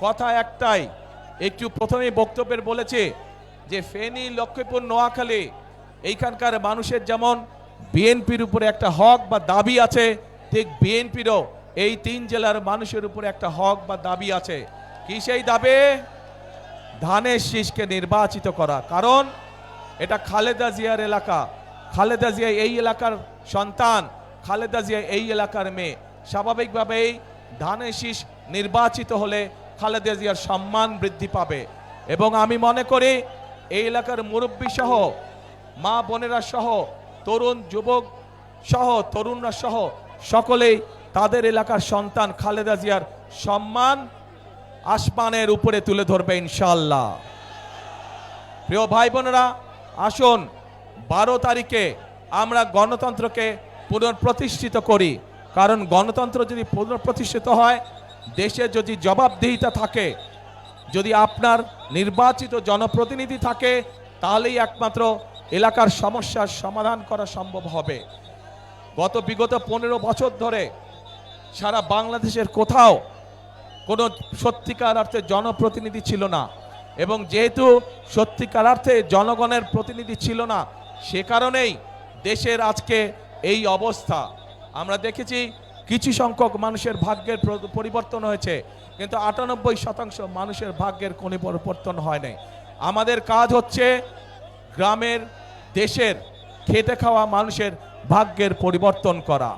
কথা একটাই, একটু প্রথমেই বক্তব্যের বলেছে যে ফেনী, লক্ষ্মীপুর, নোয়াখালী, এইখানকার মানুষের যেমন বিএনপির উপরে একটা হক বা দাবি আছে, ঠিক বিএনপিরও এই তিন জেলার মানুষের উপরে একটা হক বা দাবি আছে। কি সেই দাবি? ধানের শীষকে নির্বাচিত করা। কারণ এটা খালেদা জিয়ার এলাকা। খালেদা জিয়া এই এলাকার সন্তান, খালেদা জিয়া এই এলাকার মেয়ে। স্বাভাবিকভাবেই ধানের শীষ নির্বাচিত হলে খালেদা জিয়ার সম্মান বৃদ্ধি পাবে। এবং আমি মনে করি, এই এলাকার মুরব্বী সহ, মা বোনেরা সহ, তরুণ যুবক সহ, তরুণরা সহ, সকলেই তাদের এলাকার সন্তান খালেদা জিয়ার সম্মান আসমানের উপরে তুলে ধরবে ইনশাল্লাহ প্রিয় ভাই বোনেরা আসুন, বারো তারিখে আমরা গণতন্ত্রকে পুনঃপ্রতিষ্ঠিত করি। কারণ গণতন্ত্র যদি পুনঃপ্রতিষ্ঠিত হয় দেশে যদি জবাবদিহিতা থাকে, যদি আপনার নির্বাচিত জনপ্রতিনিধি থাকে, তাহলেই একমাত্র এলাকার সমস্যার সমাধান করা সম্ভব হবে। গত বিগত পনেরো বছর ধরে সারা বাংলাদেশের কোথাও কোনো সত্যিকার অর্থে জনপ্রতিনিধি ছিল না এবং যেহেতু সত্যিকার অর্থে জনগণের প্রতিনিধি ছিল না, সে কারণেই দেশের আজকে এই অবস্থা। আমরা দেখেছি কিছু সংখ্যক মানুষের ভাগ্যের পরিবর্তন হয়েছে, কিন্তু আটানব্বই শতাংশ মানুষের ভাগ্যের কোনো পরিবর্তন হয় নাই। আমাদের কাজ হচ্ছে গ্রামের, দেশের খেটে খাওয়া মানুষের ভাগ্যের পরিবর্তন করা।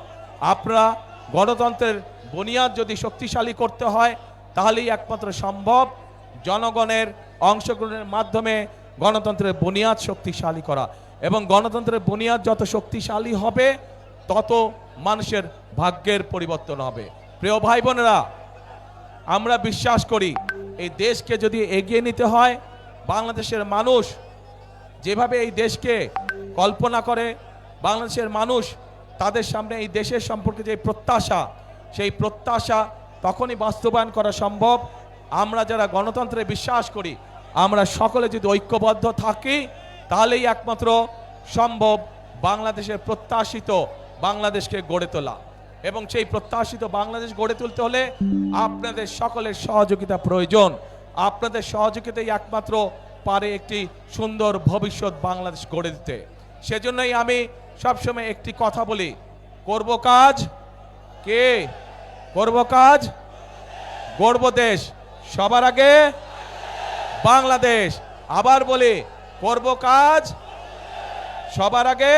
আপনারা গণতন্ত্রের বুনিয়াদ যদি শক্তিশালী করতে হয়, তাহলেই একমাত্র সম্ভব জনগণের অংশগ্রহণের মাধ্যমে গণতন্ত্রের বুনিয়াদ শক্তিশালী করা। এবং গণতন্ত্রের বুনিয়াদ যত শক্তিশালী হবে তত মানুষের ভাগ্যের পরিবর্তন হবে। প্রিয় ভাই বোনেরা আমরা বিশ্বাস করি এই দেশকে যদি এগিয়ে নিতে হয়, বাংলাদেশের মানুষ যেভাবে এই দেশকে কল্পনা করে, বাংলাদেশের মানুষ তাদের সামনে এই দেশের সম্পর্কে যে প্রত্যাশা, সেই প্রত্যাশা তখনই বাস্তবায়ন করা সম্ভব। আমরা যারা গণতন্ত্রে বিশ্বাস করি, আমরা সকলে যদি ঐক্যবদ্ধ থাকি, তাহলেই একমাত্র সম্ভব বাংলাদেশের প্রত্যাশিত বাংলাদেশকে গড়ে তোলা। এবং সেই প্রত্যাশিত বাংলাদেশ গড়ে তুলতে হলে আপনাদের সকলের সহযোগিতা প্রয়োজন। আপনাদের সহযোগিতাই একমাত্র পারে একটি সুন্দর ভবিষ্যৎ বাংলাদেশ গড়ে দিতে। সেজন্যই আমি সবসময় একটি কথা বলি, করব কাজ কে? করব কাজ? গড়ব দেশ। সবার আগে বাংলাদেশ। আবার বলি, করব কাজ সবার আগে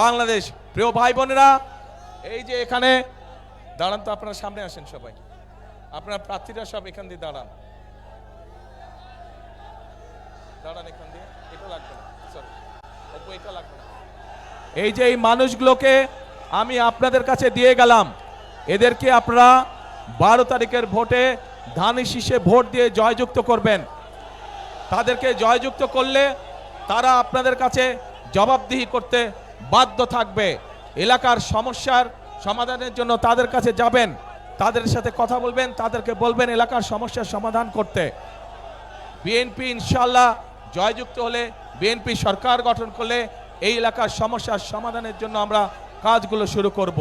বাংলাদেশ, প্রিয় ভাই বোনেরা, এই যে এখানে, দাঁড়ান তো, আপনারা সামনে আসেন সবাই। আপনার প্রার্থীরা সব এখান দিয়ে দাঁড়ান। দাঁড়ান এখান দিয়ে, এটা লাগবে এই যে এই মানুষগুলোকে আমি আপনাদের কাছে দিয়ে গেলাম, এদেরকে আপনারা বারো তারিখের ভোটে ধানি শীষে ভোট দিয়ে জয়যুক্ত করবেন। তাদেরকে জয়যুক্ত করলে তারা আপনাদের কাছে জবাবদিহি করতে বাধ্য থাকবে। এলাকার সমস্যার সমাধানের জন্য তাদের কাছে যাবেন, তাদের সাথে কথা বলবেন, তাদেরকে বলবেন এলাকার সমস্যার সমাধান করতে। বিএনপি ইনশাল্লাহ জয়যুক্ত হলে, বিএনপি সরকার গঠন করলে এই এলাকার সমস্যার সমাধানের জন্য আমরা কাজগুলো শুরু করব।